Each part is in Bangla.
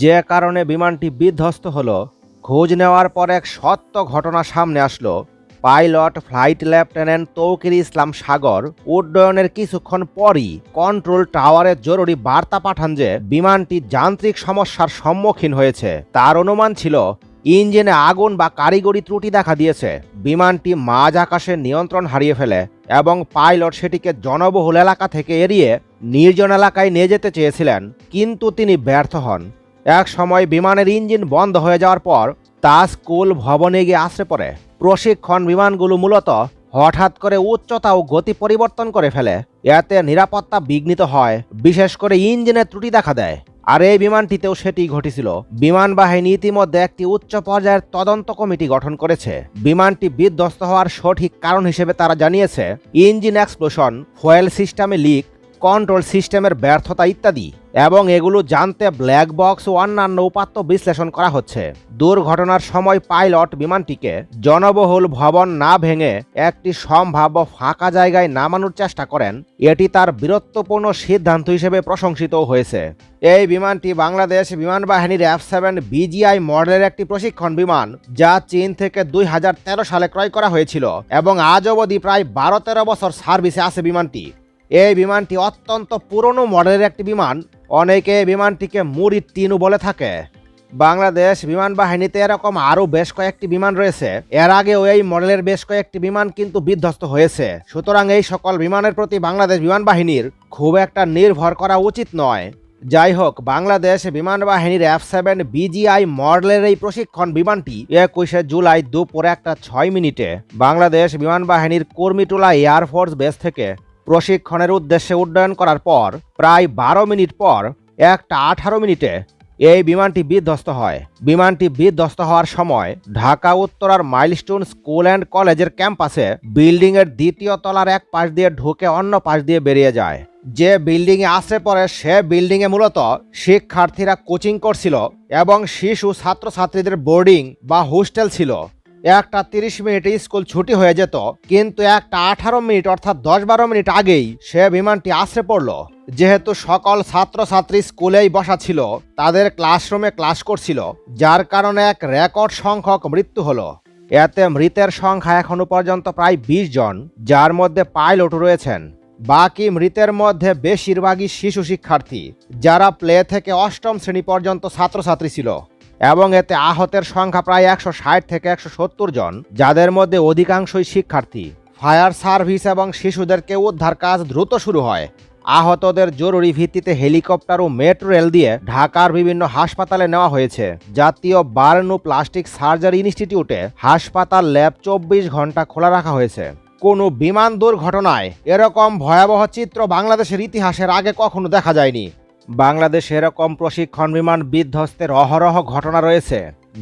যে কারণে বিমানটি বিধ্বস্ত হলো, খোঁজ নেওয়ার পর এক সত্য ঘটনা সামনে আসলো। Pilot, flight lieutenant Tauqir Islam Sagar উড্ডয়নের কিছুক্ষণ পরই কন্ট্রোল টাওয়ারে জরুরি বার্তা পাঠান যে, বিমানটি যান্ত্রিক সমস্যার সম্মুখীন হয়েছে। তার অনুমান ছিল, ইঞ্জিনে আগুন বা কারিগরি ত্রুটি দেখা দিয়েছে। বিমানটি মাঝ আকাশে নিয়ন্ত্রণ হারিয়ে ফেলে এবং পাইলট সেটিকে জনবহুল এলাকা থেকে এড়িয়ে নির্জন এলাকায় নিয়ে যেতে চেয়েছিলেন, কিন্তু তিনি ব্যর্থ হন। এক সময় বিমানের ইঞ্জিন বন্ধ হয়ে যাওয়ার পর তা স্কুল ভবনে গিয়ে আশ্রে পড়ে। প্রশিক্ষণ বিমানগুলো মূলত হঠাৎ করে উচ্চতা ও গতি পরিবর্তন করে ফেলে। এতে নিরাপত্তা বিঘ্নিত হয়, বিশেষ করে ইঞ্জিনের ত্রুটি দেখা দেয়। আর এই বিমানটিতেও সেটি ঘটেছিল। বিমান বাহিনী ইতিমধ্যে একটি উচ্চ পর্যায়ের তদন্ত কমিটি গঠন করেছে। বিমানটি বিধ্বস্ত হওয়ার সঠিক কারণ হিসেবে তারা জানিয়েছে, ইঞ্জিন এক্সপ্লোশন, ফুয়েল সিস্টেমে লিক কন্ট্রোল সিস্টেমের ব্যর্থতা ইত্যাদি, এবং এগুলো জানতে ব্ল্যাক বক্স ও অন্যান্য উপাত্ত বিশ্লেষণ করা হচ্ছে। দুর্ঘটনার সময় পাইলট বিমানটিকে জনবহুল ভবন না ভেঙে একটি সম্ভাব্য ফাঁকা জায়গায় নামানোর চেষ্টা করেন। এটি তার বীরত্বপূর্ণ সিদ্ধান্ত হিসেবে প্রশংসিত হয়েছে। এই বিমানটি বাংলাদেশ বিমান বাহিনীর এফ সেভেন বিজিআই মডেলের একটি প্রশিক্ষণ বিমান, যা চীন থেকে দুই হাজার তেরো সালে ক্রয় করা হয়েছিল, এবং আজ অবধি প্রায় বারো তেরো বছর সার্ভিসে আছে বিমানটি। এই বিমানটি অত্যন্ত পুরনো মডেলের একটি বিমান। অনেকে বিমানটিকে মুড়ির টিনু বলে থাকে। বাংলাদেশ বিমান বাহিনীতে এরকম আরও বেশ কয়েকটি বিমান রয়েছে। এর আগেও এই মডেলের বেশ কয়েকটি বিমান কিন্তু বিধ্বস্ত হয়েছে। সুতরাং এই সকল বিমানের প্রতি বাংলাদেশ বিমান বাহিনীর খুব একটা নির্ভর করা উচিত নয়। যাই হোক, বাংলাদেশ বিমান বাহিনীর এফ সেভেন বিজিআই মডেলের এই প্রশিক্ষণ বিমানটি একুশে জুলাই দুপুরে একটা ছয় মিনিটে বাংলাদেশ বিমান বাহিনীর কর্মীটোলা এয়ারফোর্স বেস থেকে প্রশিক্ষণের উদ্দেশ্যে উড্ডয়ন করার পর প্রায় বারো মিনিট পর একটা আঠারো মিনিটে এই বিমানটি বিধ্বস্ত হয়। বিমানটি বিধ্বস্ত হওয়ার সময় ঢাকা উত্তরার মাইলস্টোন স্কুল অ্যান্ড কলেজের ক্যাম্পাসে বিল্ডিং এর দ্বিতীয় তলার এক পাশ দিয়ে ঢুকে অন্য পাশ দিয়ে বেরিয়ে যায়। যে বিল্ডিং এ আশ্রে পড়ে সে বিল্ডিং এ মূলত শিক্ষার্থীরা কোচিং করছিল এবং শিশু ছাত্রছাত্রীদের বোর্ডিং বা হোস্টেল ছিল। একটা তিরিশ মিনিটে স্কুল ছুটি হয়ে যেত, কিন্তু একটা আঠারো মিনিট অর্থাৎ দশ বারো মিনিট আগেই সে বিমানটি আশ্রে পড়ল। যেহেতু সকল ছাত্রছাত্রী স্কুলেই বসা ছিল, তাদের ক্লাসরুমে ক্লাস করছিল, যার কারণে এক রেকর্ড সংখ্যক মৃত্যু হলো। এতে মৃতের সংখ্যা এখনও পর্যন্ত প্রায় বিশ জন, যার মধ্যে পাইলট রয়েছেন। বাকি মৃতের মধ্যে বেশিরভাগই শিশু শিক্ষার্থী, যারা প্লে থেকে অষ্টম শ্রেণি পর্যন্ত ছাত্রছাত্রী ছিল। এবং এতে আহতের সংখ্যা প্রায় একশো ষাট থেকে একশো সত্তর জন, যাদের মধ্যে অধিকাংশই শিক্ষার্থী। ফায়ার সার্ভিস এবং শিশুদেরকে উদ্ধার কাজ দ্রুত শুরু হয়। আহতদের জরুরি ভিত্তিতে হেলিকপ্টার ও মেট্রো রেল দিয়ে ঢাকার বিভিন্ন হাসপাতালে নেওয়া হয়েছে। জাতীয় বার্ন প্লাস্টিক সার্জারি ইনস্টিটিউটে হাসপাতাল ল্যাব চব্বিশ ঘণ্টা খোলা রাখা হয়েছে। কোনো বিমান দুর্ঘটনায় এরকম ভয়াবহ চিত্র বাংলাদেশের ইতিহাসের আগে কখনো দেখা যায়নি। বাংলাদেশে এরকম প্রশিক্ষণ বিমান বিধ্বস্তের অহরহ ঘটনা রয়েছে।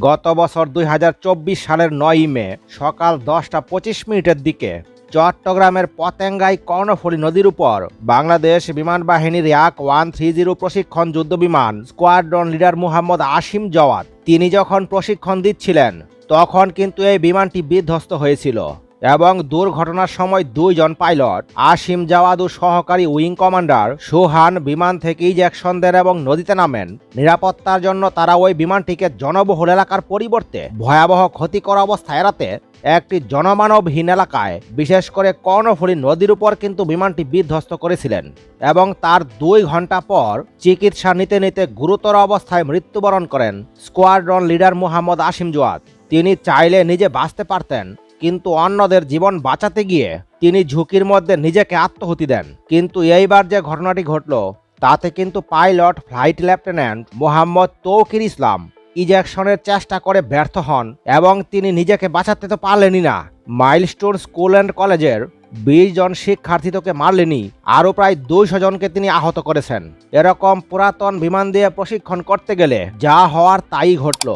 গত বছর দুই হাজার চব্বিশ সালের নয়ই মে, সকাল দশটা পঁচিশ মিনিটের দিকে চট্টগ্রামের পতেঙ্গাই কর্ণফুলী নদীর উপর বাংলাদেশ বিমান বাহিনীর এক ওয়ান থ্রি জিরো প্রশিক্ষণ যুদ্ধ বিমান, স্কোয়াড্রন লিডার মুহাম্মদ আসিম জওয়াত তিনি যখন প্রশিক্ষণ দিচ্ছিলেন, তখন কিন্তু এই বিমানটি বিধ্বস্ত হয়েছিল। এবং দুর্ঘটনার সময় দুইজন পাইলট, আসিম জাওয়াদ ও সহকারী উইং কমান্ডার সুহান বিমান থেকে ইজেকশন দেন এবং নদীতে নামেন। নিরাপত্তার জন্য তারা ওই বিমানটিকে জনবহুল এলাকার পরিবর্তে ভয়াবহ ক্ষতিকর অবস্থায় এড়াতে একটি জনমানবহীন এলাকায়, বিশেষ করে কর্ণফুলী নদীর উপর কিন্তু বিমানটি বিধ্বস্ত করেছিলেন এবং তার দুই ঘণ্টা পর চিকিৎসা নিতে নিতে গুরুতর অবস্থায় মৃত্যুবরণ করেন স্কোয়াড্রন লিডার মোহাম্মদ আসিম জোয়াদ। তিনি চাইলে নিজে বাঁচতে পারতেন কিন্তু অন্যদের জীবন বাঁচাতে গিয়ে তিনি ঝুঁকির মধ্যে নিজেকে আত্মহতি দেন। কিন্তু এইবার যে ঘটনাটি ঘটল, তাতে কিন্তু pilot, flight lieutenant Mohammad Tauqir Islam ইজেকশনের চেষ্টা করে ব্যর্থ হন এবং তিনি নিজেকে বাঁচাতে তো পারলেনই না। মাইলস্টোন স্কুল অ্যান্ড কলেজের বিশ জন শিক্ষার্থী তোকে মারলেনি আরও প্রায় দুইশো জনকে তিনি আহত করেছেন। এরকম পুরাতন বিমান দিয়ে প্রশিক্ষণ করতে গেলে যা হওয়ার তাই ঘটল।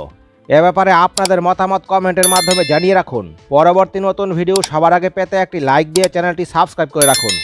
এ ব্যাপারে আপনাদের মতামত কমেন্টের মাধ্যমে জানিয়ে রাখুন। পরবর্তী নতুন ভিডিও সবার আগে পেতে একটি লাইক দিয়ে চ্যানেলটি সাবস্ক্রাইব করে রাখুন।